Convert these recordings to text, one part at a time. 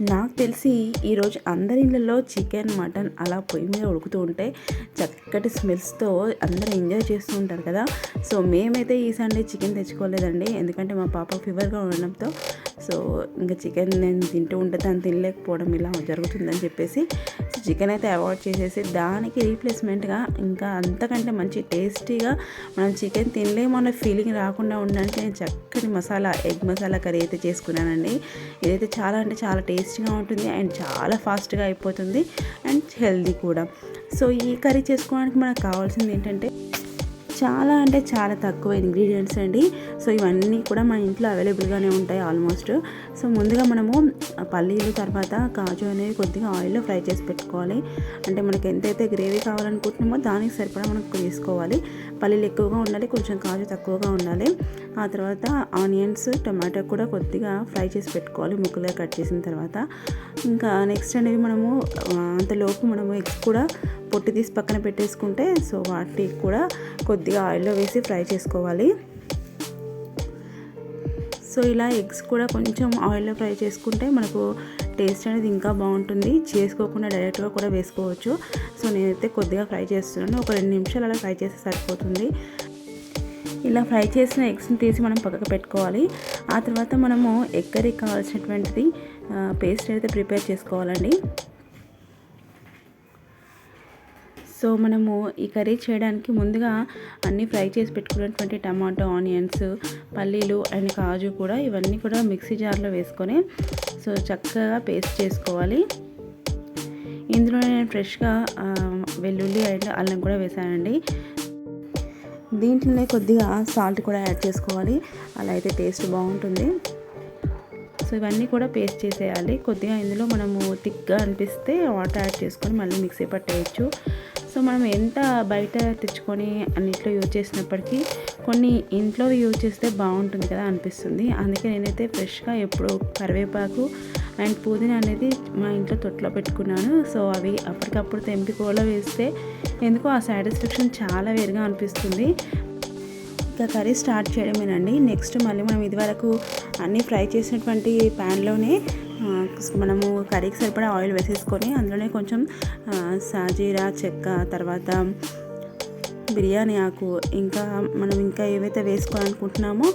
నాకు తెలిసి ఈరోజు అందరి ఇళ్ళల్లో చికెన్ మటన్ అలా పొయ్యి మీద ఉడుకుతూ ఉంటే చక్కటి స్మెల్స్తో అందరూ ఎంజాయ్ చేస్తూ ఉంటారు కదా. సో మేమైతే ఈ సండే చికెన్ తెచ్చుకోలేదండి. ఎందుకంటే మా పాప ఫీవర్గా ఉండడంతో సో ఇంకా చికెన్ నేను తింటూ ఉంటే దాన్ని తినలేకపోవడం ఇలా జరుగుతుందని చెప్పేసి చికెన్ అయితే అవాయిడ్ చేసేసి దానికి రీప్లేస్మెంట్గా ఇంకా అంతకంటే మంచి టేస్టీగా మనం చికెన్ తినలేము అన్న ఫీలింగ్ రాకుండా ఉండడానికి నేను చక్కటి మసాలా ఎగ్ మసాలా కర్రీ అయితే చేసుకున్నానండి. ఇదైతే చాలా అంటే చాలా టేస్టీగా ఉంటుంది అండ్ చాలా ఫాస్ట్గా అయిపోతుంది అండ్ హెల్దీ కూడా. సో ఈ కర్రీ చేసుకోవడానికి మనకు కావాల్సింది ఏంటంటే చాలా అంటే చాలా తక్కువ ఇంగ్రీడియంట్స్ అండి. సో ఇవన్నీ కూడా మన ఇంట్లో అవైలబుల్గానే ఉంటాయి ఆల్మోస్ట్. సో ముందుగా మనము పల్లీలు తర్వాత కాజు అనేవి కొద్దిగా ఆయిల్లో ఫ్రై చేసి పెట్టుకోవాలి. అంటే మనకి ఎంతైతే గ్రేవీ కావాలనుకుంటున్నామో దానికి సరిపడా మనకు తీసుకోవాలి. పల్లీలు ఎక్కువగా ఉండాలి కొంచెం కాజు తక్కువగా ఉండాలి. ఆ తర్వాత ఆనియన్స్ టమాటో కూడా కొద్దిగా ఫ్రై చేసి పెట్టుకోవాలి ముక్కలుగా కట్ చేసిన తర్వాత. ఇంకా నెక్స్ట్ అనేవి మనము అంతలోపు మనము ఎగ్స్ కూడా పొట్టి తీసి పక్కన పెట్టేసుకుంటే సో వాటికి కూడా కొద్దిగా ఆయిల్లో వేసి ఫ్రై చేసుకోవాలి. సో ఇలా ఎగ్స్ కూడా కొంచెం ఆయిల్లో ఫ్రై చేసుకుంటే మనకు టేస్ట్ అనేది ఇంకా బాగుంటుంది. చేసుకోకుండా డైరెక్ట్గా కూడా వేసుకోవచ్చు. సో నేనైతే కొద్దిగా ఫ్రై చేస్తున్నాను. ఒక రెండు నిమిషాలు అలా ఫ్రై చేస్తే సరిపోతుంది. ఇలా ఫ్రై చేసిన ఎగ్స్ని తీసి మనం పక్కకు పెట్టుకోవాలి. ఆ తర్వాత మనము ఎగ్ కావాల్సినటువంటిది పేస్ట్ అయితే ప్రిపేర్ చేసుకోవాలండి. సో మనము ఈ కర్రీ చేయడానికి ముందుగా అన్నీ ఫ్రై చేసి పెట్టుకున్నటువంటి టమాటో ఆనియన్స్ పల్లీలు అండ్ కాజు కూడా ఇవన్నీ కూడా మిక్సీ జార్లో వేసుకొని సో చక్కగా పేస్ట్ చేసుకోవాలి. ఇందులో నేను ఫ్రెష్గా వెల్లుల్లి అండ్ అల్లం కూడా వేసానండి. దీంట్లోనే కొద్దిగా సాల్ట్ కూడా యాడ్ చేసుకోవాలి. అలా అయితే టేస్ట్ బాగుంటుంది. సో ఇవన్నీ కూడా పేస్ట్ చేసేయాలి. కొద్దిగా ఇందులో మనము థిక్గా అనిపిస్తే వాటర్ యాడ్ చేసుకొని మళ్ళీ మిక్సీ పట్టేయచ్చు. సో మనం ఎంత బయట తెచ్చుకొని అన్నిట్లో యూజ్ చేసినప్పటికీ కొన్ని ఇంట్లో యూజ్ చేస్తే బాగుంటుంది కదా అనిపిస్తుంది. అందుకే నేనైతే ఫ్రెష్గా ఎప్పుడు కరివేపాకు అండ్ పుదీనా అనేది మా ఇంట్లో తొట్లో పెట్టుకున్నాను. సో అవి అప్పటికప్పుడు తెంపి కూరలో వేస్తే ఎందుకో ఆ సాటిస్ఫాక్షన్ చాలా వేరుగా అనిపిస్తుంది. ఇంకా కర్రీ స్టార్ట్ చేయడమేనండి. నెక్స్ట్ మళ్ళీ మనం ఇదివరకు అన్నీ ఫ్రై చేసినటువంటి ప్యాన్లోనే మనము కర్రీకి సరిపడా ఆయిల్ వేసేసుకొని అందులోనే కొంచెం సాజీరా చెక్క తర్వాత బిర్యానీ ఆకు ఇంకా మనం ఇంకా ఏవైతే వేసుకోవాలనుకుంటున్నామో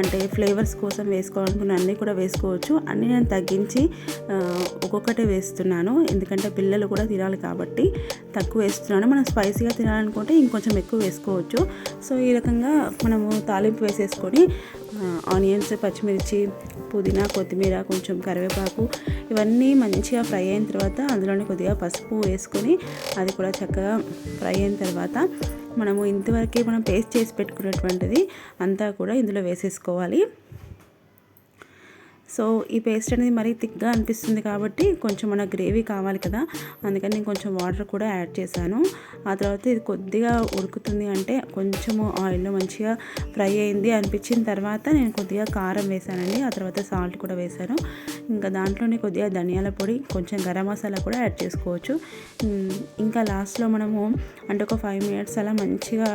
అంటే ఫ్లేవర్స్ కోసం వేసుకోవాలనుకున్న అన్నీ కూడా వేసుకోవచ్చు. అన్నీ నేను తగ్గించి ఒక్కొక్కటే వేస్తున్నాను. ఎందుకంటే పిల్లలు కూడా తినాలి కాబట్టి తక్కువ వేస్తున్నాను. మనం స్పైసీగా తినాలనుకుంటే ఇంకొంచెం ఎక్కువ వేసుకోవచ్చు. సో ఈ రకంగా మనము తాలింపు వేసేసుకొని ఆనియన్స్ పచ్చిమిర్చి పుదీనా కొత్తిమీర కొంచెం కరివేపాకు ఇవన్నీ మంచిగా ఫ్రై అయిన తర్వాత అందులోనే కొద్దిగా పసుపు వేసుకొని అది కూడా చక్కగా ఫ్రై అయిన తర్వాత మనము ఇంతవరకే మనం పేస్ట్ చేసి పెట్టుకున్నటువంటిది అంతా కూడా ఇందులో వేసేసుకోవాలి. సో ఈ పేస్ట్ అనేది మరీ థిక్గా అనిపిస్తుంది కాబట్టి కొంచెం మన గ్రేవీ కావాలి కదా. అందుకని నేను కొంచెం వాటర్ కూడా యాడ్ చేశాను. ఆ తర్వాత ఇది కొద్దిగా ఉడుకుతుంది అంటే కొంచెము ఆయిల్లో మంచిగా ఫ్రై అయింది అనిపించిన తర్వాత నేను కొద్దిగా కారం వేసానండి ఆ తర్వాత సాల్ట్ కూడా వేశాను. ఇంకా దాంట్లోనే కొద్దిగా ధనియాల పొడి కొంచెం గరం మసాలా కూడా యాడ్ చేసుకోవచ్చు. ఇంకా లాస్ట్లో మనము అంటే ఒక ఫైవ్ మినిట్స్ అలా మంచిగా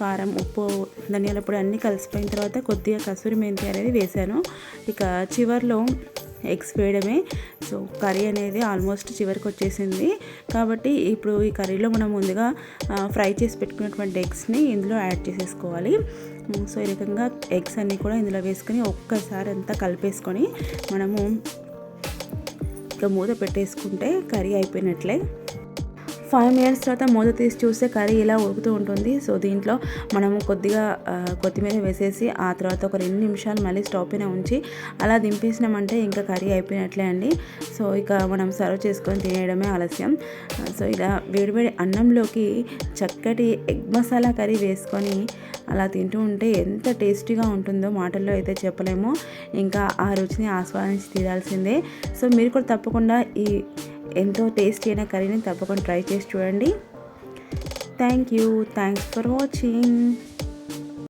కారం ఉప్పు ధనియాల పొడి అన్నీ కలిసిపోయిన తర్వాత కొద్దిగా కసూరి మెంతి అనేది వేశాను. ఇక చివరి కుక్కర్లో ఎగ్స్ వేయడమే. సో కర్రీ అనేది ఆల్మోస్ట్ చివరికి వచ్చేసింది. కాబట్టి ఇప్పుడు ఈ కర్రీలో మనం ముందుగా ఫ్రై చేసి పెట్టుకున్నటువంటి ఎగ్స్ని ఇందులో యాడ్ చేసేసుకోవాలి. సో ఈ రకంగా ఎగ్స్ అన్నీ కూడా ఇందులో వేసుకొని ఒక్కసారి అంతా కలిపేసుకొని మనము ఇక మూత పెట్టేసుకుంటే కర్రీ అయిపోయినట్లే. ఫైవ్ మినిట్స్ తర్వాత మూత తీసి చూస్తే కర్రీ ఇలా ఉడుకుతూ ఉంటుంది. సో దీంట్లో మనము కొద్దిగా కొత్తిమీర వేసేసి ఆ తర్వాత ఒక రెండు నిమిషాలు మళ్ళీ స్టవ్ పైన ఉంచి అలా దింపేసినామంటే ఇంకా కర్రీ అయిపోయినట్లే అండి. సో ఇక మనం సర్వ్ చేసుకొని తినేయడమే ఆలస్యం. సో ఇలా వేడివేడి అన్నంలోకి చక్కటి ఎగ్ మసాలా కర్రీ వేసుకొని అలా తింటూ ఉంటే ఎంత టేస్టీగా ఉంటుందో మాటల్లో అయితే చెప్పలేము. ఇంకా ఆ రుచిని ఆస్వాదించి తీరాల్సిందే. సో మీరు కూడా తప్పకుండా ఈ ఎంతో టేస్టీ అయిన కర్రీని తప్పకుండా ట్రై చేసి చూడండి. Thank you thanks for watching